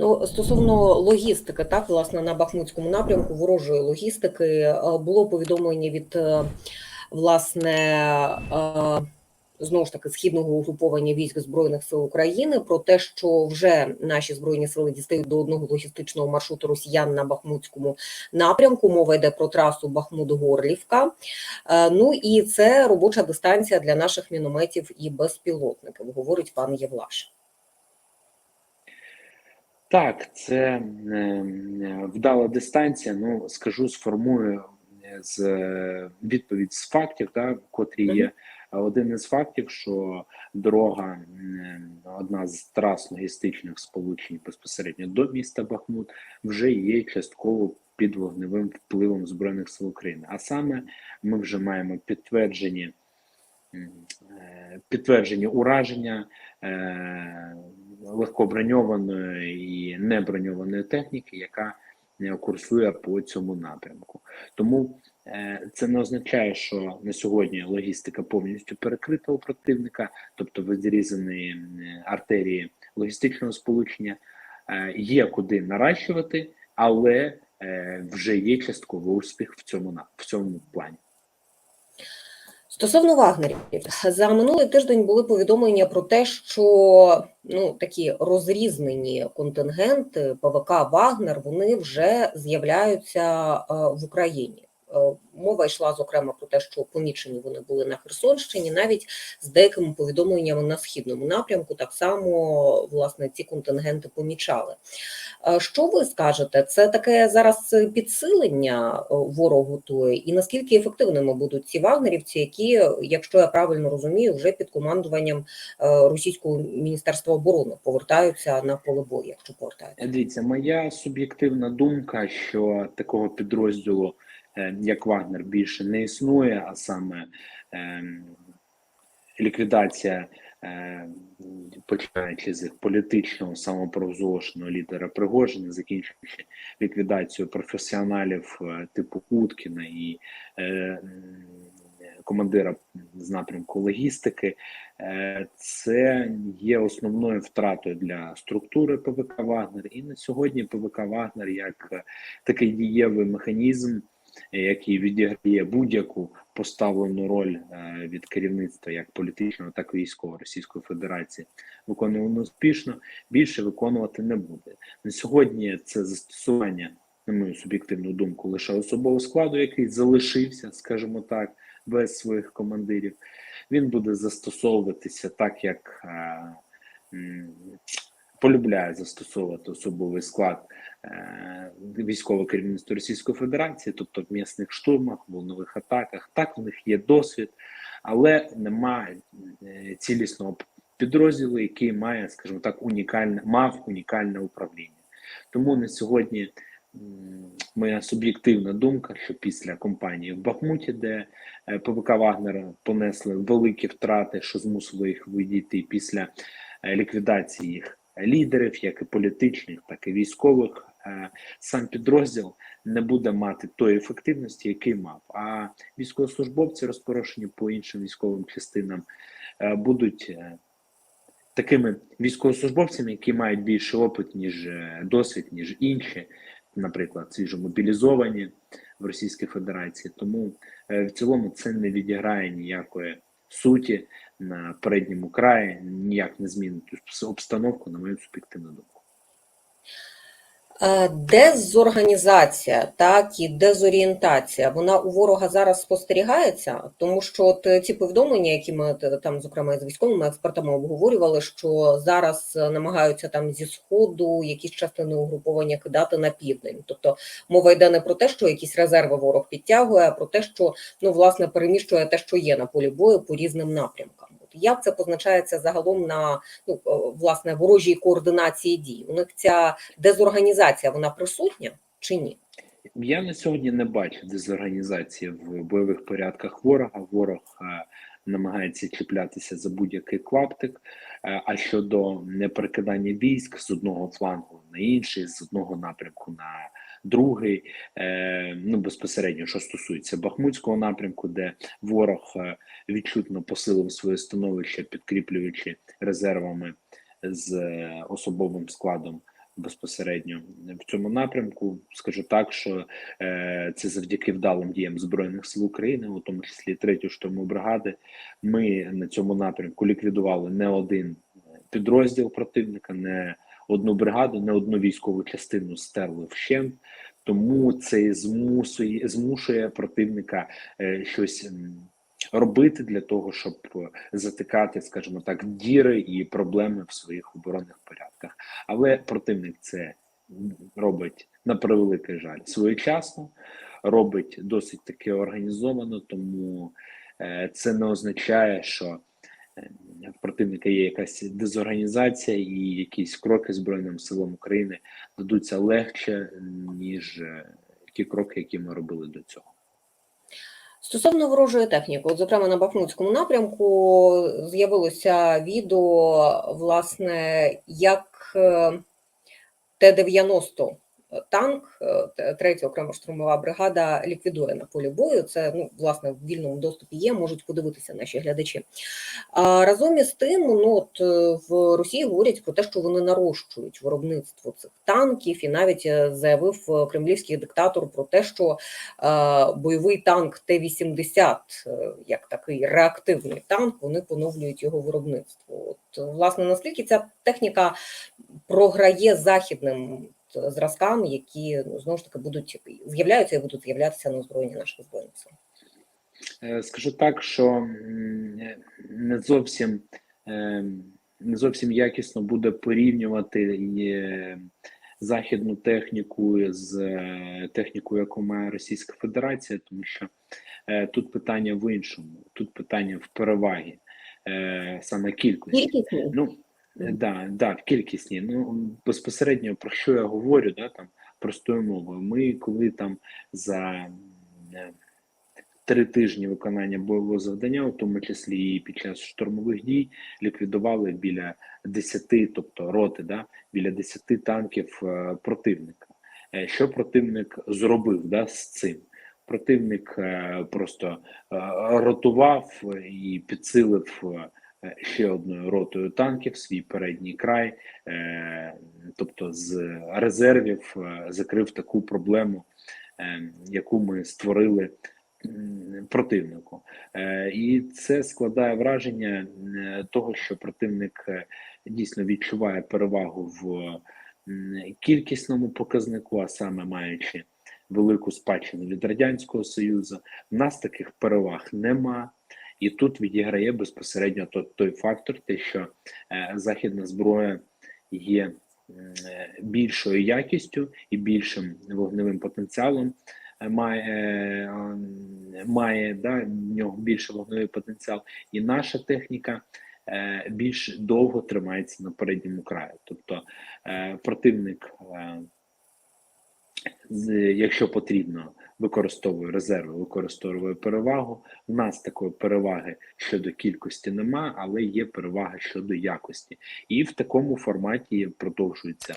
Ну, стосовно логістики, так, власне, на Бахмутському напрямку ворожої логістики е, було повідомлення від е, власне е, знову ж таки східного угруповання військ збройних сил України про те, що вже наші збройні сили дістають до одного логістичного маршруту росіян на Бахмутському напрямку. Мова йде про трасу Бахмут-Горлівка. Ну і це робоча дистанція для наших мінометів і безпілотників, говорить пан Євлаш. Так, це е, вдала дистанція. Ну скажу, сформую е, з е, відповідь з фактів, так, котрі є. Один із фактів, що дорога, е, одна з трас логістичних сполучень безпосередньо до міста Бахмут, вже є частково під вогневим впливом збройних сил України. А саме ми вже маємо підтверджені е, підтверджені ураження легкоброньованої і неброньованої техніки, яка е, курсує по цьому напрямку. Тому е, це не означає, що на сьогодні логістика повністю перекрита у противника, тобто відрізані е, артерії логістичного сполучення, є куди наращувати, але вже є частковий успіх в цьому в цьому плані. Стосовно вагнерів, за минулий тиждень були повідомлення про те, що ну такі розрізнені контингенти ПВК Вагнер вони вже з'являються е, в Україні. Е, Мова йшла зокрема про те, що помічені вони були на Херсонщині, навіть з деякими повідомленнями на східному напрямку. Так само власне ці контингенти помічали. Е, Що ви скажете? Це таке зараз підсилення е, ворог готує, і наскільки ефективними будуть ці вагнерівці, які, якщо я правильно розумію, вже під командуванням російського міністерства оборони повертаються на поле бою, якщо повертаються? Дивіться, моя суб'єктивна думка, що такого підрозділу, як Вагнер, більше не існує, а саме ем, ліквідація, е, починаючи з політичного самопровозошеного лідера Пригожина, закінчуючи ліквідацією професіоналів е, типу Уткіна і е, командира з напрямку логістики, Е, Це є основною втратою для структури ПВК Вагнер. І на сьогодні ПВК Вагнер як е, такий дієвий механізм, е, який відіграє будь-яку поставлену роль е, від керівництва, як політичного, так і військового Російської Федерації, виконує успішно, більше виконувати не буде. На сьогодні це застосування, на мою суб'єктивну думку, лише особового складу, який залишився, скажімо так, без своїх командирів він буде застосовуватися так, як е, полюбляє застосовувати особовий склад е, військове керівництво Російської Федерації, тобто в м'ясних штурмах, волнових атаках. Так, в них є досвід, але немає е, цілісного підрозділу, який має, скажімо так, унікальне, мав унікальне управління. Тому на сьогодні моя суб'єктивна думка, що після кампанії в Бахмуті, де е, ПВК Вагнера понесли великі втрати, що змусило їх відійти після е, ліквідації їх лідерів, як і політичних, так і військових. е, Сам підрозділ не буде мати тої ефективності, який мав. А військовослужбовці, розпорошені по іншим військовим частинам, е, будуть е, такими військовослужбовцями, які мають більше опит, ніж досвід, ніж інші, наприклад, свіжо мобілізовані в Російській Федерації. Тому в цілому це не відіграє ніякої суті на передньому краї, ніяк не змінить обстановку, на мою суб'єктивну думку. Е, Дезорганізація, так і дезорієнтація, вона у ворога зараз спостерігається, тому що от е, ці повідомлення, які ми е, там, зокрема з військовими експертами обговорювали, що зараз намагаються там зі сходу якісь частини угруповання кидати на південь. Тобто мова йде не про те, що якісь резерви ворог підтягує, а про те, що ну власне переміщує те, що є на полі бою по різним напрямкам. От як це позначається загалом на ну е, власне ворожій координації дій? У них ця дезорганізація вона присутня чи ні? Я на сьогодні не бачу дезорганізації в бойових порядках ворога. Ворог е, намагається чіплятися за будь-який клаптик. Е, а щодо неперекидання військ з одного флангу на інший, з одного напрямку на другий, е, ну безпосередньо, що стосується Бахмутського напрямку, де ворог е, відчутно посилив своє становище, підкріплюючи резервами з особовим складом безпосередньо в цьому напрямку. Скажу так, що е, це завдяки вдалим діям збройних сил України, у тому числі третьої штурмової бригади. Ми на цьому напрямку ліквідували не один підрозділ противника, не одну бригаду, не одну військову частину стерли вщент. Тому це змусує змушує противника е, щось робити для того, щоб е, затикати, скажімо так, діри і проблеми в своїх оборонних порядках. Але противник це робить на превеликий жаль своєчасно, робить досить таки організовано, тому е, це не означає, що е, в противника є якась дезорганізація і якісь кроки Збройним силам України дадуться легше, ніж ті кроки, які ми робили до цього. Стосовно ворожої техніки, от, зокрема на Бахмутському напрямку з'явилося відео, власне, як е, Т-90 танк, е, третя окрема штурмова бригада ліквідує на полі бою. Це ну, власне в вільному доступі є, можуть подивитися наші глядачі. А разом із тим, ну от е, в Росії говорять про те, що вони нарощують виробництво цих танків, і навіть е, заявив е, кремлівський диктатор про те, що е, бойовий танк Т-80, е, як такий реактивний танк, вони поновлюють його виробництво. От власне наскільки ця техніка програє західним е, зразкам, які ну знову ж таки будуть з'являються і будуть з'являтися на озброєнні наших збройних сил. Е, Скажу так, що не зовсім е, не зовсім якісно буде порівнювати е, західну техніку з технікою, яку має Російська Федерація, тому що тут питання в іншому, тут питання в перевагі, саме кількості. Ну, да, да, в кількісні. Ну, безпосередньо про що я говорю, да, там, простою мовою. Ми коли там за е, три тижні виконання бойового завдання, у тому числі і під час штурмових дій, ліквідували біля 10, тобто роти, да, біля 10 танків е, противника. Е, Що противник зробив да, з цим? Противник е, просто е, ротував і підсилив е, ще одною ротою танків свій передній край, е, тобто з резервів е, закрив таку проблему, е, яку ми створили противнику. Е, І це складає враження е, того, що противник е, дійсно відчуває перевагу в кількісному показнику, а саме маючи велику спадщину від Радянського Союзу. В нас таких переваг нема. І тут відіграє безпосередньо той, той фактор, те, що е, західна зброя є е, більшою якістю і більшим вогневим потенціалом. е, Має, має да, в нього більше вогневий потенціал, і наша техніка більш довго тримається на передньому краю. Тобто противник, якщо потрібно, використовує резерви, використовує перевагу. У нас такої переваги щодо кількості нема, але є перевага щодо якості. І в такому форматі продовжуються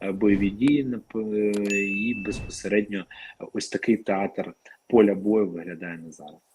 е, бойові дії е, і безпосередньо ось такий театр поля бою виглядає на зараз.